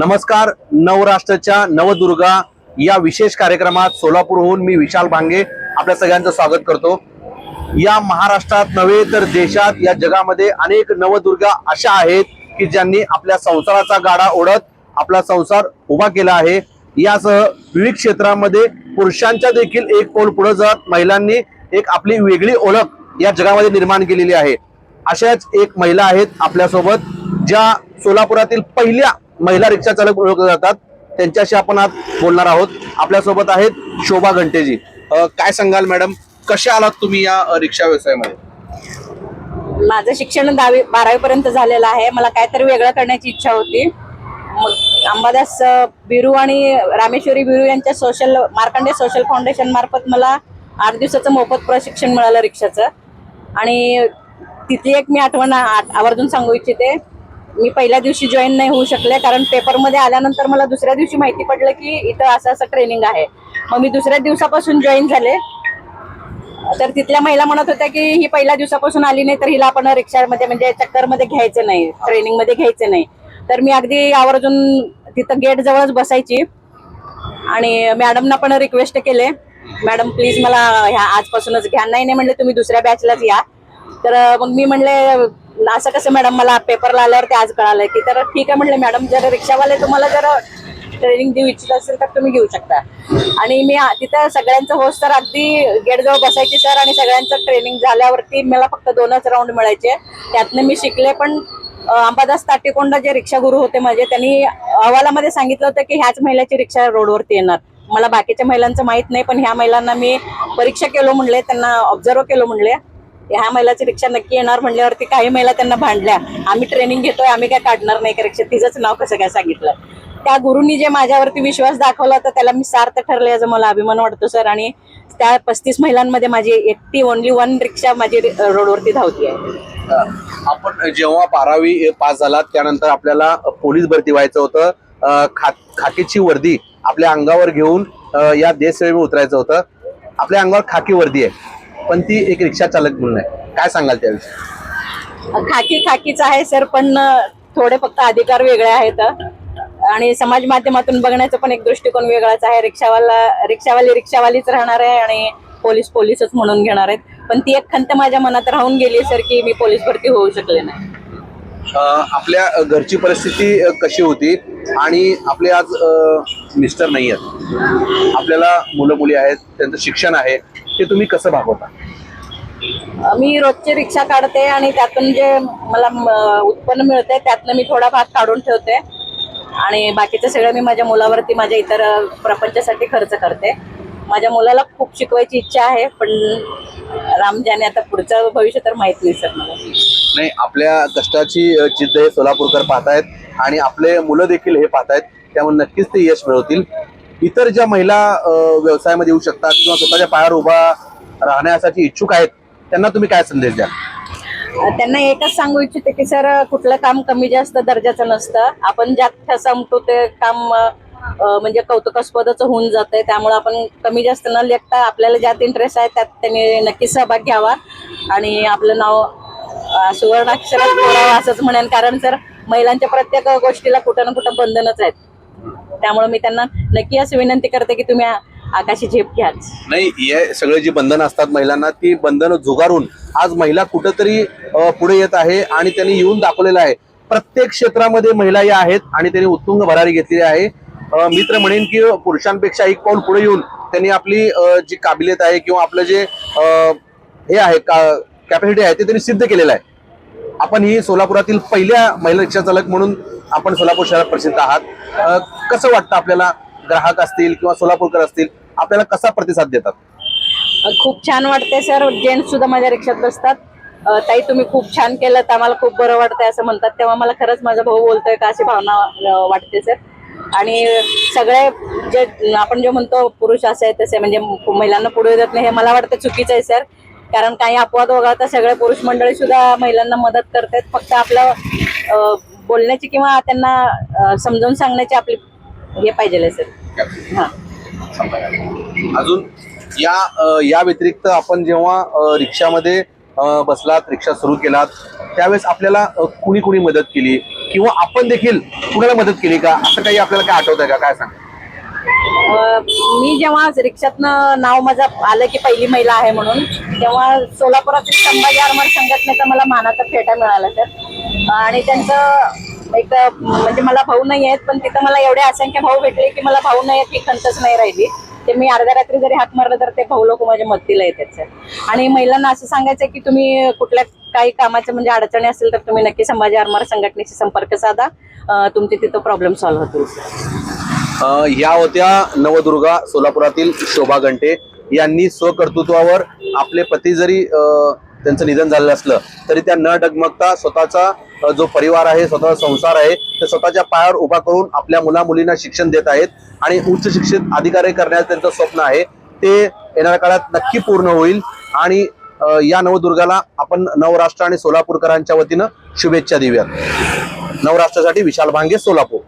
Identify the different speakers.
Speaker 1: नमस्कार नवराष्ट्रच्या नवदुर्गा या विशेष कार्यक्रमात सोलापूरहून मी विशाल भांगे आपल्या सगळ्यांचं स्वागत करतो. या महाराष्ट्रात नव्हे तर देशात या जगामध्ये अनेक नवदुर्गा अशा आहेत की ज्यांनी आपल्या संसाराचा गाडा ओढत आपला संसार उभा केला आहे. यासह विविध क्षेत्रामध्ये पुरुषांच्या देखील एक पाऊल पुढे जात महिलांनी एक आपली वेगळी ओळख या जगामध्ये निर्माण केलेली आहे. अशाच एक महिला आहेत आपल्यासोबत ज्या सोलापुरातील पहिल्या महिला रिक्षा चालक ओळखले जातात. त्यांच्याशी आपण आज बोलणार आहोत. आपल्यासोबत आहेत शोभा घंटेजी. काय सांगाल मॅडम? कशा आलात तुम्ही या रिक्षा व्यवसायामध्ये?
Speaker 2: माझं शिक्षण दहावी बारावी पर्यंत झालेलं आहे. मला काहीतरी वेगळं करण्याची इच्छा होती. मग अंबादास बिरू आणि रामेश्वरी बिरू यांच्या सोशल मार्कंडे सोशल फाउंडेशन मार्फत मला आठ दिवसाचं मोफत प्रशिक्षण मिळालं रिक्षाचं. आणि तिथली एक मी आठवण आ- आवर्जून सांगू इच्छिते. मी पहिल्या दिवशी जॉईन नाही होऊ शकले कारण पेपरमध्ये आल्यानंतर मला दुसऱ्या दिवशी माहिती पडलं की इथं असं असं ट्रेनिंग आहे. मग मी दुसऱ्या दिवसापासून जॉईन झाले. तर तिथल्या महिला म्हणत होत्या की ही पहिल्या दिवसापासून आली नाही तर हिला आपण रिक्षामध्ये म्हणजे चक्करमध्ये घ्यायचं नाही ट्रेनिंगमध्ये घ्यायचं नाही. तर मी अगदी आवर्जून तिथं गेट जवळच बसायची. आणि मॅडमना पण रिक्वेस्ट केले. मॅडम प्लीज मला ह्या आजपासूनच घ्या. नाही नाही म्हणले तुम्ही दुसऱ्या बॅचलाच या. तर मग मी म्हणले असं कसं मॅडम मला पेपरला आल्यावर ते आज कळालंय की. तर ठीक आहे म्हणले मॅडम जर रिक्षावाले तुम्हाला जर ट्रेनिंग देऊ इच्छित असेल तर तुम्ही घेऊ शकता. आणि मी तिथं सगळ्यांचं होस्ट तर अगदी गेटजवळ बसायची सर आणि सगळ्यांचं ट्रेनिंग झाल्यावरती मला फक्त दोनच राऊंड मिळायचे. त्यातनं मी शिकले पण अंबादास ताटेकोंडा जे रिक्षा गुरु होते माझे त्यांनी अहवालामध्ये सांगितलं होतं की ह्याच महिलाची रिक्षा रोडवरती येणार. मला बाकीच्या महिलांचं माहीत नाही पण ह्या महिलांना मी परीक्षा केलो म्हणले त्यांना ऑब्झर्व केलो म्हणले. ह्या महिलाची रिक्षा नक्की येणार म्हणल्यावरती काही महिला त्यांना भांडल्या. आम्ही ट्रेनिंग घेतोय आम्ही काय काढणार नाही का रिक्षा तिचंच नाव कसं काय सांगितलं? त्या गुरुंनी जे माझ्यावरती विश्वास दाखवला तर त्याला मी सार्थ ठरले याचा मला अभिमान वाटतो सर आणि त्या पस्तीस महिलांमध्ये माझी एकटी ओनली वन रिक्षा माझी रोडवरती धावती आहे.
Speaker 1: आपण जेव्हा बारावी पास झालात त्यानंतर आपल्याला पोलीस भरती व्हायचं होतं. खा खाकीची वर्दी आपल्या अंगावर घेऊन या देशसेवेमध्ये उतरायचं होतं. आपल्या अंगावर खाकी वर्दी आहे. पण ती एक रिक्षा चालक म्हणून आहे. काय सांगाल त्याविषयी?
Speaker 2: खाकी खाकीच आहे सर पण थोडे फक्त अधिकार वेगळे आहेत. आणि समाज माध्यमातून बघण्याचा पण एक दृष्टिकोन वेगळाच आहे. रिक्षावाला रिक्षावाली रिक्षावालीच राहणार आहे आणि पोलीस पोलीसच म्हणून घेणार आहेत. पण ती एक खंत माझ्या मनात राहून गेली सर की मी पोलीस भरती होऊ शकले नाही.
Speaker 1: आपल्या घरची परिस्थिती कशी होती? आणि आपले आज मिस्टर नाही आहेत. आपल्याला मुलं मुली आहेत त्यांचं शिक्षण आहे ते तुम्ही कसं भागवता?
Speaker 2: मी रोजची रिक्षा काढते आणि त्यातून जे मला उत्पन्न मिळते त्यातनं मी थोडा भाग काढून ठेवते. आणि बाकीचं सगळं मी माझ्या मुलावरती माझ्या इतर प्रपंचासाठी खर्च करते. माझ्या मुलाला खूप शिकवायची इच्छा आहे पण रामजाने आता पुढचं भविष्य तर माहीत नाही सर मला.
Speaker 1: नाही आपल्या कष्टाची जिद्द हे सोलापूरकर पाहतायत आणि आपले मुलं देखील हे पाहतायत त्यामुळे नक्कीच ते यश मिळवतील. इतर ज्या महिला व्यवसायामध्ये येऊ शकतात किंवा स्वतःच्या पायावर उभा राहण्यासाठी इच्छुक आहेत त्यांना तुम्ही काय संदेश द्या
Speaker 2: त्यांना एकच सांगू इच्छिते की सर कुठलं काम कमी जास्त दर्जाचं नसतं. आपण ज्यात ठसा उमटू ते काम म्हणजे कौतुकास्पदच होऊन जातंय. त्यामुळे आपण कमी जास्त न लेखता आपल्याला ज्यात इंटरेस्ट आहे त्यात त्यांनी नक्की सहभाग घ्यावा. आणि आपलं नाव सुवर्णाक्षर सुवर्णाक्षरात असंच म्हणेन. कारण सर महिलांच्या प्रत्येक गोष्टीला कुठं ना कुठं बंधनच आहेत. त्यामुळे मी त्यांना नक्की अशी विनंती करते की तुम्ही आकाशी झेप घ्या
Speaker 1: नाही हे सगळे जी बंधनं असतात महिलांना ती बंधनं झुगारून आज महिला कुठंतरी पुढे येत आहे आणि त्यांनी येऊन दाखवलेलं आहे. प्रत्येक क्षेत्रामध्ये महिला या आहेत आणि त्यांनी उत्तुंग भरारी घेतलेली आहे. मित्र मी तर म्हणेन की पुरुषांपेक्षा एक पाऊल पुढे येऊन त्यांनी आपली जी काबिलियत आहे किंवा आपलं जे हे आहे कॅपॅसिटी आहे ते त्यांनी सिद्ध केलेलं आहे. आपण ही सोलापुरातील पहिल्या महिला रिक्षा चालक म्हणून आपण सोलापूर शहरात प्रसिद्ध आहात. कसं वाटतं आपल्याला ग्राहक असतील किंवा सोलापूरकर असतील आपल्याला कसा प्रतिसाद देतात?
Speaker 2: खूप छान वाटते सर. जेंट्स सुद्धा माझ्या रिक्षात बसतात. ताई तुम्ही खूप छान केलं. तर आम्हाला खूप बरं वाटतंय असं म्हणतात. तेव्हा मला खरंच माझा भाऊ बोलतोय का अशी भावना वाटते सर. आणि सगळे जे आपण जे म्हणतो पुरुष असे आहे तसे म्हणजे महिलांना पुढे देत नाही हे मला वाटतं चुकीचं आहे सर. कारण काही अपवाद वगळता सगळे पुरुष मंडळी सुद्धा महिलांना मदत करतात. फक्त आपलं बोलण्याची किंवा त्यांना समजावून सांगण्याची आपली हे पाहिजे सर. हां.
Speaker 1: अजून या अ, या व्यतिरिक्त आपण जेव्हा अ, रिक्षामध्ये अ, बसलात रिक्षा सुरू केलात त्यावेळेस आपल्याला अ, कुणी कुणी मदत केली? किंवा आपण देखील कुणाला मदत केली का? असं काही आपल्याला काय आठवत आहे का? काय सांग
Speaker 2: अं, मी जेव्हा रिक्षातनं नाव माझं आलं की पहिली महिला आहे म्हणून तेव्हा सोलापुरातील संभाजी आरमार संघटनेचा मला मानाचा फेटा मिळाला तर आणि त्यांचं एक म्हणजे मला भाऊ नाही आहेत पण तिथं मला एवढे असंख्य भाऊ भेटले की मला भाऊ नाही आहेत ही खंतच नाही राहिली. ते मी अर्ध्या रात्री जरी हात मारलं तर ते भाऊ लोक माझ्या मदतीला येतात सर आणि महिलांना असं सांगायचं की तुम्ही कुठल्या काही कामाचं म्हणजे अडचणी असेल तर तुम्ही नक्की संभाजी आरमार संघटनेशी संपर्क साधा. तुमचे तिथं प्रॉब्लेम सॉल्व्ह होतील सर
Speaker 1: या होत्या नवदुर्गा सोलापुरातील शोभा घंटे. यांनी स्वकर्तृत्वावर आपले पती जरी आ... त्यांचं निधन झालेलं असलं तरी त्या न डगमगता स्वतःचा जो परिवार आहे स्वतःचा संसार आहे ते स्वतःच्या पायावर उभा करून आपल्या मुला मुलींना शिक्षण देत आहेत आणि उच्च शिक्षित अधिकारी करण्याचं त्यांचं स्वप्न आहे. ते येणाऱ्या काळात नक्की पूर्ण होईल आणि या नवदुर्गाला आपण नवराष्ट्र आणि सोलापूरकरांच्या वतीनं शुभेच्छा देऊयात. नवराष्ट्रासाठी विशाल भांगे सोलापूर.